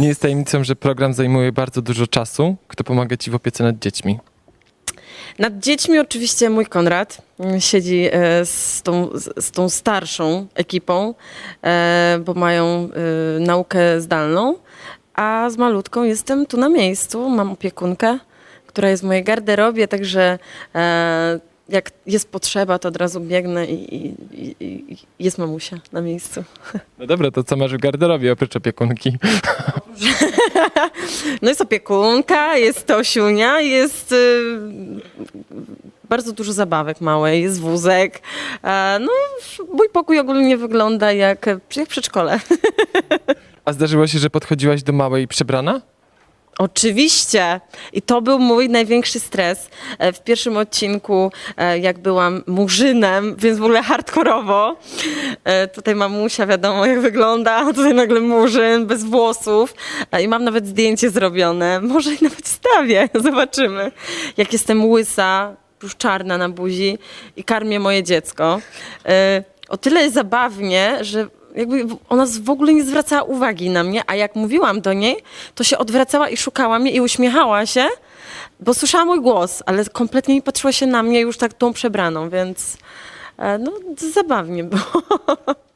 Nie jest tajemnicą, że program zajmuje bardzo dużo czasu. Kto pomaga ci w opiece nad dziećmi? Nad dziećmi oczywiście mój Konrad mm, siedzi e, z tą, z, tą starszą ekipą, e, bo mają e, naukę zdalną, a z malutką jestem tu na miejscu, mam opiekunkę, która jest w mojej garderobie, także jak jest potrzeba, to od razu biegnę i, i, i, i jest mamusia na miejscu. No dobra, to co masz w garderobie oprócz opiekunki? No jest opiekunka, jest Tosiunia, jest y, bardzo dużo zabawek małej, jest wózek. E, no, mój pokój ogólnie wygląda jak, jak przedszkole. A zdarzyło się, że podchodziłaś do małej przebrana? Oczywiście. I to był mój największy stres. E, W pierwszym odcinku, e, jak byłam murzynem, więc w ogóle hardkorowo. E, Tutaj mamusia, wiadomo jak wygląda, tutaj nagle murzyn, bez włosów. I mam nawet zdjęcie zrobione. Może i nawet stawię, zobaczymy. Jak jestem łysa, już czarna na buzi i karmię moje dziecko. O tyle jest zabawnie, że jakby ona z- w ogóle nie zwracała uwagi na mnie, a jak mówiłam do niej, to się odwracała i szukała mnie i uśmiechała się, bo słyszała mój głos, ale kompletnie nie patrzyła się na mnie już tak tą przebraną, więc e, no zabawnie było.